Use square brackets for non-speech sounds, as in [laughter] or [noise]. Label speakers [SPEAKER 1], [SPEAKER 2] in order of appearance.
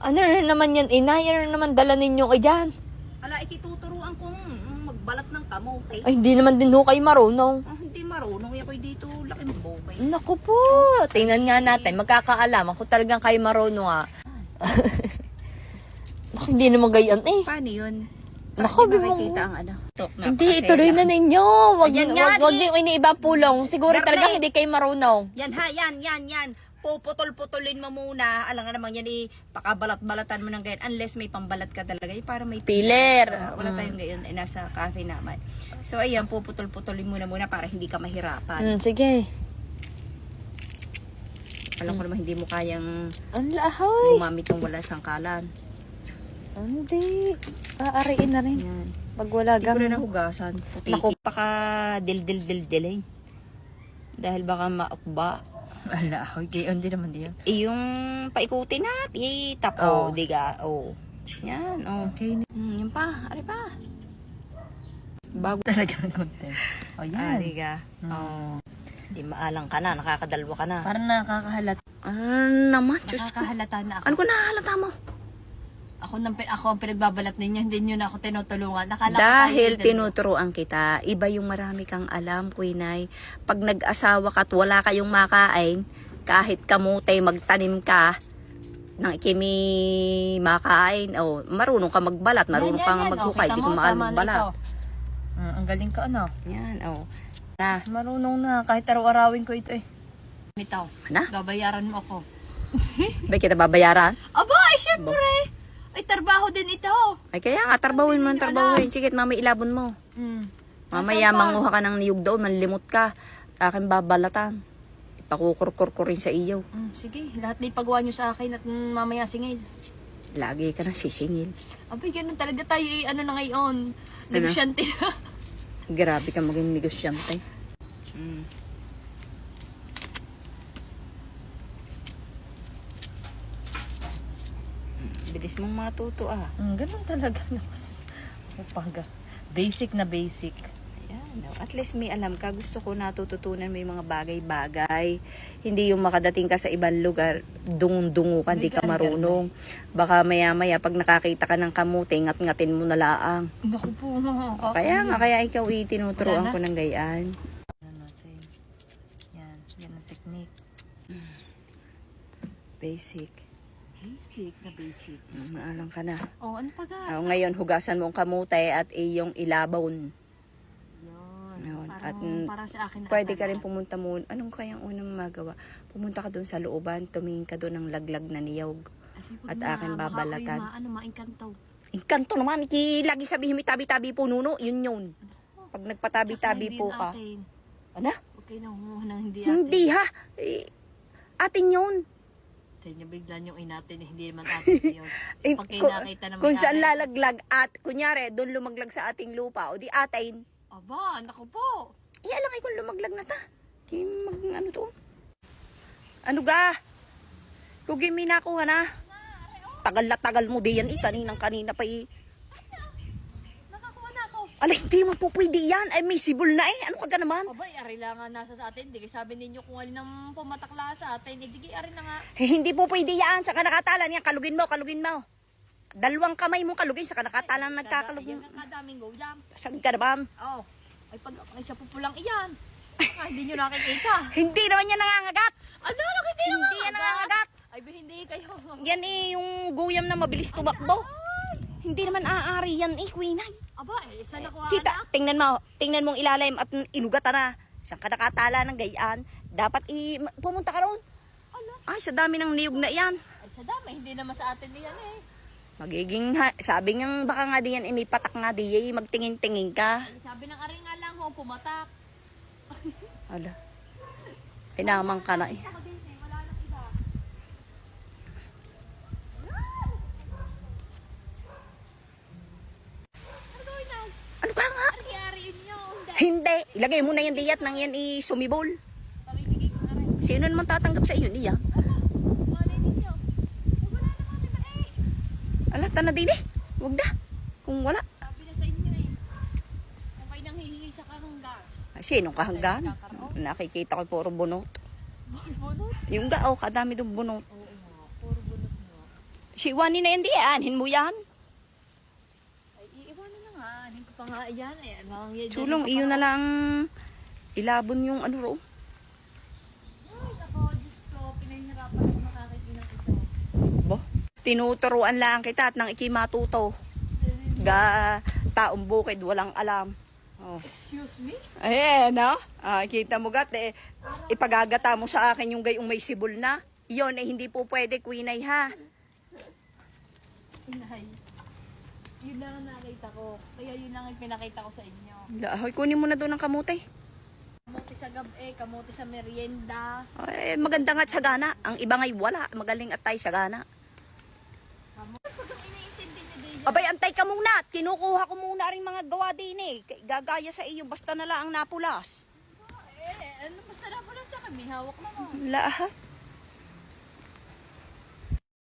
[SPEAKER 1] Ano na naman yan, inay? Ano na naman dala ninyo kay dyan?
[SPEAKER 2] Ala, ikituturuan kong magbalat ng kamote.
[SPEAKER 1] Ay, hindi naman din ho kayo marunong.
[SPEAKER 2] Ah, hindi marunong ako dito. Laki ng bogay.
[SPEAKER 1] Naku po, tingnan nga natin, magkakaalaman kung talagang kayo marunong ah. [laughs] Naku, hindi naman gayan eh.
[SPEAKER 2] Paano yun?
[SPEAKER 1] Naku,
[SPEAKER 2] Di makikita ang ano?
[SPEAKER 1] Hindi, ituloy na ninyo. Wag,
[SPEAKER 2] Ayan nga,
[SPEAKER 1] wag, wag pulong. Siguro
[SPEAKER 2] Garne.
[SPEAKER 1] talaga hindi kayo marunong.
[SPEAKER 2] Yan ha, yan, yan, yan. Puputol-putulin mo muna. Alam nga naman yan eh, pakabalat-balatan mo ng ganyan. Unless may pambalat ka talaga. Eh, para may
[SPEAKER 1] Piler.
[SPEAKER 2] Ah, wala
[SPEAKER 1] Mm.
[SPEAKER 2] tayong gayon. Eh, nasa cafe naman. So, ayan, puputol-putulin muna muna para hindi ka mahirapan.
[SPEAKER 1] Hmm, sige.
[SPEAKER 2] Alam ko naman hindi mo kayang
[SPEAKER 1] Ang lahoy.
[SPEAKER 2] gumamit ng wala sangkalan.
[SPEAKER 1] Hindi. Aariin na rin.
[SPEAKER 2] Yan.
[SPEAKER 1] Pag wala
[SPEAKER 2] Hindi ko na nahugasan. Puti.
[SPEAKER 1] Naku.
[SPEAKER 2] Baka dil-dil-dil-diling. Dahil baka maukba.
[SPEAKER 1] Ala, ahoy. Gayon din naman diyan.
[SPEAKER 2] Eh, yung paikutin na, itap.
[SPEAKER 1] Oo.
[SPEAKER 2] Oh, diga. Oh. Yan, oh.
[SPEAKER 1] Okay.
[SPEAKER 2] Hmm, yan pa. Ari pa. Bago.
[SPEAKER 1] Talaga ng content. O
[SPEAKER 2] Ah, diga.
[SPEAKER 1] Hmm.
[SPEAKER 2] Oh. Di maalang ka na, nakakadalwa ka na.
[SPEAKER 1] Parang nakakahalata.
[SPEAKER 2] Ano naman? Diyos ko.
[SPEAKER 1] Nakakahalata na ako.
[SPEAKER 2] Ano ko nahalata mo?
[SPEAKER 1] Ako, nang, ako ang pinagbabalat ninyo, hindi nyo na ako tinutulungan. Nakala ko
[SPEAKER 2] Dahil
[SPEAKER 1] kayo din.
[SPEAKER 2] tinuturoan kita, iba yung marami kang alam, Quinay. Pag nag-asawa ka at wala kayong makain, kahit kamute magtanim ka, nang ikimi makain, oh, marunong ka magbalat, marunong
[SPEAKER 1] Yan,
[SPEAKER 2] ka
[SPEAKER 1] yan,
[SPEAKER 2] nga
[SPEAKER 1] yan.
[SPEAKER 2] maghukay, di
[SPEAKER 1] kita
[SPEAKER 2] ko maalam magbalat.
[SPEAKER 1] Mm, ang galing ka, ano?
[SPEAKER 2] Yan, oh. Na,
[SPEAKER 1] Marunong na. Kahit araw-arawin ko ito eh. Ito.
[SPEAKER 2] na,
[SPEAKER 1] Babayaran mo ako.
[SPEAKER 2] ba kita babayaran?
[SPEAKER 1] Aba, ay syempre. Ay, trabaho din ito.
[SPEAKER 2] Ay kaya nga, tarbawin mo,
[SPEAKER 1] niyo
[SPEAKER 2] tarbawin. Sige, mama ilabon mo.
[SPEAKER 1] Mm.
[SPEAKER 2] Mamaya manguha ka ng niyog doon, manlimot ka. Akin babalatan. Ipakukurkur-kurin sa iyo.
[SPEAKER 1] Mm, sige, lahat na ipagawa nyo sa akin at mm, mamaya singil.
[SPEAKER 2] Lagi ka na sisingil.
[SPEAKER 1] Abay, ganun talaga tayo eh, ano na ngayon. Negosyante na. [laughs]
[SPEAKER 2] Grabe ka maging negosyante. Mm. Bilis mong matuto ah.
[SPEAKER 1] mm, ganun talaga. Upaga. Basic na basic.
[SPEAKER 2] Ayan, no. At least may alam ka. Gusto ko natututunan mo yung mga bagay-bagay. Hindi yung makadating ka sa ibang lugar, dungung-dungo ka, hindi ka marunong. Baka maya-maya, pag nakakita ka ng kamuti, ngat-ngatin mo na laang.
[SPEAKER 1] Naku po, mga
[SPEAKER 2] Kaya nga, kaya ikaw itinuturoan
[SPEAKER 1] Wala na.
[SPEAKER 2] ko ng gayaan.
[SPEAKER 1] Ano natin? Yan, yan ang technique.
[SPEAKER 2] Basic.
[SPEAKER 1] Basic na basic.
[SPEAKER 2] Mm, Alam ka na.
[SPEAKER 1] Oh, ano pa ga?
[SPEAKER 2] Oh, ngayon, hugasan mo ang kamutay at iyong ilabon.
[SPEAKER 1] Yun.
[SPEAKER 2] Yun.
[SPEAKER 1] Parang,
[SPEAKER 2] At, mm,
[SPEAKER 1] para sa akin na
[SPEAKER 2] Pwede ka rin pumunta mo. Anong kayang unang magawa? Pumunta ka doon sa looban, tumingin ka doon ng laglag na niyog.
[SPEAKER 1] Ay,
[SPEAKER 2] at
[SPEAKER 1] na,
[SPEAKER 2] akin babalatan.
[SPEAKER 1] ma- ano, maingkanto.
[SPEAKER 2] Inkanto naman, ki, lagi sabihin may tabi-tabi po nuno, yun yun. Pag
[SPEAKER 1] Tsaka
[SPEAKER 2] nagpatabi-tabi
[SPEAKER 1] hindi
[SPEAKER 2] po ka.
[SPEAKER 1] akin.
[SPEAKER 2] Ano?
[SPEAKER 1] Okay na, humuha ng hindi,
[SPEAKER 2] Hindi
[SPEAKER 1] atin.
[SPEAKER 2] ha. Eh, atin yun.
[SPEAKER 1] Sa inyo bigla niyong inatin, eh, hindi naman atin [laughs] yun. Pag kayo
[SPEAKER 2] ku-
[SPEAKER 1] nakita na may
[SPEAKER 2] Kung saan lalaglag at, kunyari, doon lumaglag sa ating lupa, o di atin,
[SPEAKER 1] Aba, naku po.
[SPEAKER 2] eh, alam ay kung lumaglag na ta. Di mag, ano to? Ano ga? May nakuha na. Tagal na tagal mo di yan, eh, kaninang kanina pa eh. Alay, hindi mo po pwede yan. Ay, may sibol na eh. Ano ka naman?
[SPEAKER 1] Abay, ari lang nga nasa sa atin. Hindi sabi ninyo kung alin ang pumatakla sa atin. Hindi ari na nga.
[SPEAKER 2] Eh, hindi po pwede yan. Sa kanakatalan yan, kalugin mo, kalugin mo. Dalawang kamay mong kalugin sa kanakatalan nagkakalugin.
[SPEAKER 1] Yan ang kadaming goyang.
[SPEAKER 2] Saan ka naman?
[SPEAKER 1] Oh. Ay, pag ay siya pupulang iyan. Ah, hindi nyo nakikita. [laughs]
[SPEAKER 2] Hindi naman yan nangangagat.
[SPEAKER 1] Ano, nakikita na
[SPEAKER 2] Hindi yan nangangagat.
[SPEAKER 1] Ay, hindi kayo.
[SPEAKER 2] Yan eh, yung guyam na mabilis tumakbo. Hindi naman aari yan eh, Quinay.
[SPEAKER 1] Aba, eh, saan nakuha
[SPEAKER 2] Kita,
[SPEAKER 1] na?
[SPEAKER 2] tingnan mo. Tingnan mong ilalim at inugatan na. Sa kanakatala ng gayaan, dapat i pumunta ka roon.
[SPEAKER 1] Ano?
[SPEAKER 2] Ay, sa dami ng niyog na yan.
[SPEAKER 1] Ay, sa dami. Hindi naman sa atin yan eh.
[SPEAKER 2] Magiging, ha, sabi nga baka nga diyan, eh, may patak nga diyan, magtingin-tingin ka.
[SPEAKER 1] Ay, sabi ng ari nga lang ho, pumatak.
[SPEAKER 2] Ala. Pinamang ka na eh.
[SPEAKER 1] Ako din eh, wala nang iba. Ano gawin na?
[SPEAKER 2] Ano ba nga?
[SPEAKER 1] Ano kiyariin nyo? Hindi.
[SPEAKER 2] Hindi. Ilagay mo na yan diyat nang yan i-sumibol. Sino naman tatanggap sa iyo niya? Alata na din eh. Huwag na. Kung wala.
[SPEAKER 1] Sabi na sa inyo eh. Kung kayo nang hihingi sa kahanggar.
[SPEAKER 2] Ay, sinong kahanggan? Nakikita ko puro bunot.
[SPEAKER 1] Bunot?
[SPEAKER 2] Yung ga, oh, kadami doon bunot.
[SPEAKER 1] Oo puro bunot nga.
[SPEAKER 2] Si Wani na yan di, anhin mo yan.
[SPEAKER 1] Nga. Hindi ko pa nga yan eh. Ano, yan,
[SPEAKER 2] Sulong, iyo na lang ilabon yung ano ro.
[SPEAKER 1] Ay, ako, Diyos ko, pinahirapan ako makakitinang ito.
[SPEAKER 2] Bo, tinuturuan lang kita at nang ikimatuto. Ga taong bukid, walang alam. Oh.
[SPEAKER 1] Excuse me?
[SPEAKER 2] Ayan, no? Ah, kita mo gat, eh, ipagagata mo sa akin yung gayong may sibol na. Iyon eh, hindi po pwede, Quinay, ha?
[SPEAKER 1] Inay. Yun lang ang nakita ko. Kaya yun lang ang pinakita ko sa inyo.
[SPEAKER 2] Lahoy, kunin mo na doon ang kamote.
[SPEAKER 1] Kamuti sa gabi, kamuti sa merienda.
[SPEAKER 2] Ay, maganda nga sagana. Ang iba nga'y wala. Magaling at tayo sagana.
[SPEAKER 1] Ang iniintindi niyo, Deja.
[SPEAKER 2] Abay, antay ka muna. Kinukuha ko muna rin mga gawa din eh. Gagaya sa iyo, basta na lang ang napulas.
[SPEAKER 1] Eh, ano sarap na sa kami? Hawak naman.
[SPEAKER 2] Lahat.